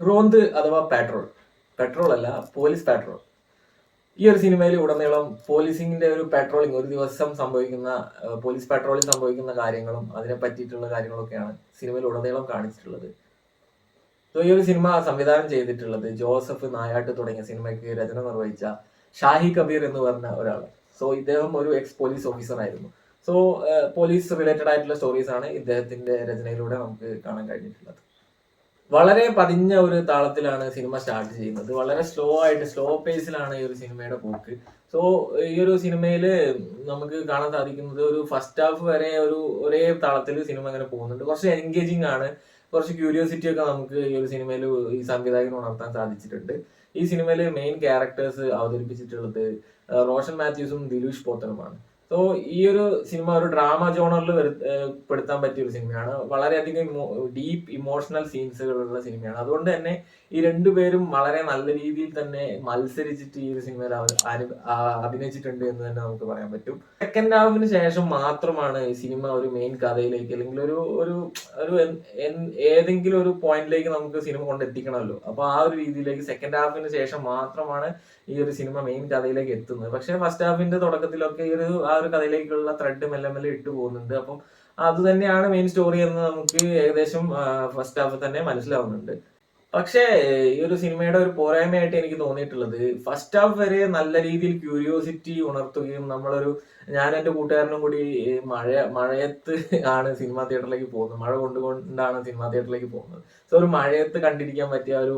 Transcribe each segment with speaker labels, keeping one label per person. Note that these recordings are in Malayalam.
Speaker 1: റോന്ത് അഥവാ പാട്രോൾ പെട്രോൾ അല്ല പോലീസ് പാട്രോൾ ഈ ഒരു സിനിമയിൽ ഉടനീളം പോലീസിങ്ങിന്റെ ഒരു പാട്രോളിംഗ് ഒരു ദിവസം സംഭവിക്കുന്ന പോലീസ് പാട്രോളിൽ സംഭവിക്കുന്ന കാര്യങ്ങളും അതിനെ പറ്റിയിട്ടുള്ള കാര്യങ്ങളൊക്കെയാണ് സിനിമയിൽ ഉടനീളം കാണിച്ചിട്ടുള്ളത്. സോ ഈ ഒരു സിനിമ സംവിധാനം ചെയ്തിട്ടുള്ളത് ജോസഫ് നായാട്ട് തുടങ്ങിയ സിനിമയ്ക്ക് രചന നിർവഹിച്ച ഷാഹി കബീർ എന്ന് പറഞ്ഞ ഒരാൾ സോ ഇദ്ദേഹം ഒരു എക്സ് പോലീസ് ഓഫീസർ ആയിരുന്നു. സോ പോലീസ് റിലേറ്റഡ് ആയിട്ടുള്ള സ്റ്റോറീസ് ആണ് ഇദ്ദേഹത്തിന്റെ രചനയിലൂടെ നമുക്ക് കാണാൻ കഴിഞ്ഞിട്ടുള്ളത്. വളരെ പതിഞ്ഞ ഒരു താളത്തിലാണ് സിനിമ സ്റ്റാർട്ട് ചെയ്യുന്നത്. വളരെ സ്ലോ ആയിട്ട് സ്ലോ പേസിലാണ് ഈ ഒരു സിനിമയുടെ പോക്ക്. സോ ഈ ഒരു സിനിമയിൽ നമുക്ക് കാണാൻ സാധിക്കുന്നത് ഒരു ഫസ്റ്റ് ഹാഫ് വരെ ഒരു ഒരേ താളത്തിൽ സിനിമ ഇങ്ങനെ പോകുന്നുണ്ട്. കുറച്ച് എൻഗേജിങ് ആണ്. കുറച്ച് ക്യൂരിയോസിറ്റി ഒക്കെ നമുക്ക് ഈ ഒരു സിനിമയിൽ ഈ സംവിധായകൻ ഉണർത്താൻ സാധിച്ചിട്ടുണ്ട്. ഈ സിനിമയിൽ മെയിൻ ക്യാരക്ടേഴ്സ് അവതരിപ്പിച്ചിട്ടുള്ളത് റോഷൻ മാത്യൂസും ദിലൂഷ് പോത്തനുമാണ്. സോ ഈ ഒരു സിനിമ ഒരു ഡ്രാമ ജോണറിൽ പെടുത്താൻ പറ്റിയ ഒരു സിനിമയാണ് വളരെയധികം ഡീപ്പ് ഇമോഷണൽ സീൻസുകളുള്ള സിനിമയാണ് അതുകൊണ്ട് തന്നെ ഈ രണ്ടുപേരും വളരെ നല്ല രീതിയിൽ തന്നെ മത്സരിച്ചിട്ട് ഈ ഒരു സിനിമയിൽ അഭിനയിച്ചിട്ടുണ്ട് എന്ന് തന്നെ നമുക്ക് പറയാൻ പറ്റും. സെക്കൻഡ് ഹാഫിന് ശേഷം മാത്രമാണ് ഈ സിനിമ ഒരു മെയിൻ കഥയിലേക്ക് അല്ലെങ്കിൽ ഒരു ഒരു ഒരു ഏതെങ്കിലും ഒരു പോയിന്റിലേക്ക് നമുക്ക് സിനിമ കൊണ്ടെത്തിക്കണമല്ലോ. അപ്പൊ ആ ഒരു രീതിയിലേക്ക് സെക്കൻഡ് ഹാഫിന് ശേഷം മാത്രമാണ് ഈ ഒരു സിനിമ മെയിൻ കഥയിലേക്ക് എത്തുന്നത്. പക്ഷെ ഫസ്റ്റ് ഹാഫിന്റെ തുടക്കത്തിലൊക്കെ ഈ ഒരു ആ ഒരു കഥയിലേക്കുള്ള ത്രെഡ് മെല്ലെ മെല്ലെ ഇട്ടു പോകുന്നുണ്ട്. അപ്പം അത് തന്നെയാണ് മെയിൻ സ്റ്റോറി എന്ന് നമുക്ക് ഏകദേശം ഫസ്റ്റ് ഹാഫ് തന്നെ മനസ്സിലാവുന്നുണ്ട്. പക്ഷേ ഈ ഒരു സിനിമയുടെ ഒരു പോരായ്മയായിട്ട് എനിക്ക് തോന്നിയിട്ടുള്ളത് ഫസ്റ്റ് ഹാഫ് വരെ നല്ല രീതിയിൽ ക്യൂരിയോസിറ്റി ഉണർത്തുകയും നമ്മളൊരു ഞാൻ എന്റെ കൂട്ടുകാരനും കൂടി മഴ മഴയത്ത് ആണ് സിനിമാ തിയേറ്ററിലേക്ക് പോകുന്നത്. മഴ കൊണ്ടുകൊണ്ടാണ് സിനിമാ തിയേറ്ററിലേക്ക് പോകുന്നത്. സോ ഒരു മഴയത്ത് കണ്ടിരിക്കാൻ പറ്റിയ ഒരു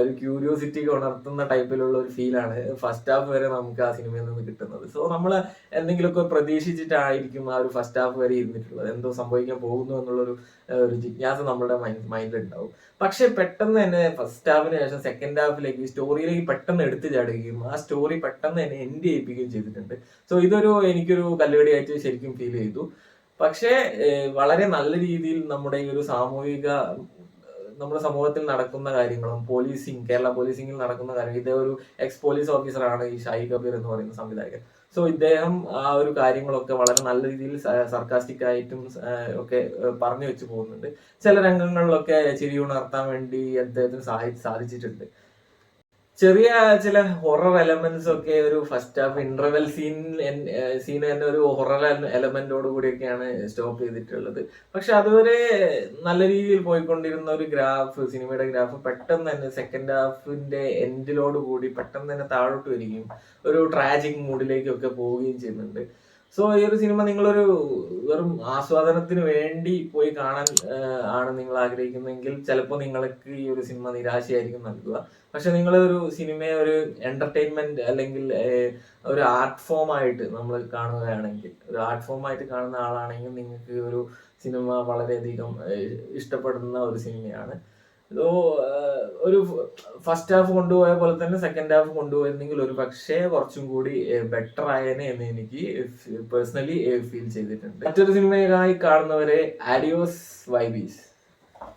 Speaker 1: ഒരു ക്യൂരിയോസിറ്റി ഉണർത്തുന്ന ടൈപ്പിലുള്ള ഒരു ഫീലാണ് ഫസ്റ്റ് ഹാഫ് വരെ നമുക്ക് ആ സിനിമയിൽ നിന്ന് കിട്ടുന്നത്. സോ നമ്മൾ എന്തെങ്കിലുമൊക്കെ പ്രതീക്ഷിച്ചിട്ടായിരിക്കും ആ ഒരു ഫസ്റ്റ് ഹാഫ് വരെ ഇരുന്നിട്ടുള്ളത്. എന്തോ സംഭവിക്കാൻ പോകുന്നു എന്നുള്ളൊരു ഒരു ജിജ്ഞാസ നമ്മുടെ മൈൻഡിൽ ഉണ്ടാവും. പക്ഷെ പെട്ടെന്ന് തന്നെ ഫസ്റ്റ് ഹാഫിന് ശേഷം സെക്കൻഡ് ഹാഫിലേക്ക് സ്റ്റോറിയിലേക്ക് പെട്ടെന്ന് എടുത്തു ചാടുകയും ആ സ്റ്റോറി പെട്ടെന്ന് തന്നെ എൻഡ് ചെയ്യിപ്പിക്കുകയും ചെയ്തിട്ടുണ്ട്. സോ ഇതൊരു എനിക്കൊരു കല്ലുകടിയായിട്ട് ശരിക്കും ഫീൽ ചെയ്തു. പക്ഷേ വളരെ നല്ല രീതിയിൽ നമ്മുടെ ഈ ഒരു സാമൂഹിക നമ്മുടെ സമൂഹത്തിൽ നടക്കുന്ന കാര്യങ്ങളും പോലീസിങ് കേരള പോലീസിങ്ങിൽ നടക്കുന്ന കാര്യം ഇതേ ഒരു എക്സ് പോലീസ് ഓഫീസറാണ് ഈ ഷായി കബീർ എന്ന് പറയുന്ന സംവിധായകൻ. സോ ഇദ്ദേഹം ആ ഒരു കാര്യങ്ങളൊക്കെ വളരെ നല്ല രീതിയിൽ സർക്കാസ്റ്റിക് ആയിട്ടും ഒക്കെ പറഞ്ഞു വെച്ച് പോകുന്നുണ്ട്. ചില രംഗങ്ങളിലൊക്കെ ചിരി ഉണർത്താൻ വേണ്ടി അദ്ദേഹത്തിന് സാധിച്ചിട്ടുണ്ട്. ചെറിയ ചില ഹൊറർ എലമെന്റ്സ് ഒക്കെ ഒരു first half interval scene scene തന്നെ ഒരു ഹൊറർ എലമെന്റോട് കൂടിയൊക്കെയാണ് സ്റ്റോപ്പ് ചെയ്തിട്ടുള്ളത്. പക്ഷെ അതുവരെ നല്ല രീതിയിൽ പോയിക്കൊണ്ടിരുന്ന ഒരു ഗ്രാഫ് സിനിമയുടെ ഗ്രാഫ് പെട്ടെന്ന് തന്നെ സെക്കൻഡ് ഹാഫിന്റെ എൻഡിലോട് കൂടി പെട്ടെന്ന് തന്നെ താഴോട്ട് വരികയും ഒരു ട്രാജിക് മൂഡിലേക്കൊക്കെ പോവുകയും ചെയ്യുന്നുണ്ട്. സോ ഈ ഒരു സിനിമ നിങ്ങളൊരു വെറും ആസ്വാദനത്തിന് വേണ്ടി പോയി കാണാൻ ആണ് നിങ്ങൾ ആഗ്രഹിക്കുന്നതെങ്കിൽ ചിലപ്പോൾ നിങ്ങൾക്ക് ഈ ഒരു സിനിമ നിരാശയായിരിക്കും നൽകുക. പക്ഷെ നിങ്ങൾ ഒരു സിനിമയെ ഒരു എന്റർടൈൻമെന്റ് അല്ലെങ്കിൽ ഒരു ആർട്ട് ഫോം ആയിട്ട് നമ്മൾ കാണുകയാണെങ്കിൽ ഒരു ആർട്ട് ഫോം ആയിട്ട് കാണുന്ന ആളാണെങ്കിൽ നിങ്ങൾക്ക് ഒരു സിനിമ വളരെയധികം ഇഷ്ടപ്പെടുന്ന ഒരു സിനിമയാണ്. സോ ഒരു ഫസ്റ്റ് ഹാഫ് കൊണ്ടുപോയ പോലെ തന്നെ സെക്കൻഡ് ഹാഫ് കൊണ്ടുപോയിരുന്നെങ്കിൽ ഒരു പക്ഷേ കുറച്ചും കൂടി ബെറ്റർ ആയേനെ എന്ന് എനിക്ക് പേഴ്സണലി ഫീൽ ചെയ്തിട്ടുണ്ട്. മറ്റൊരു സിനിമയായി കാണുന്നവരെ ആഡിയോസ് വൈബീസ്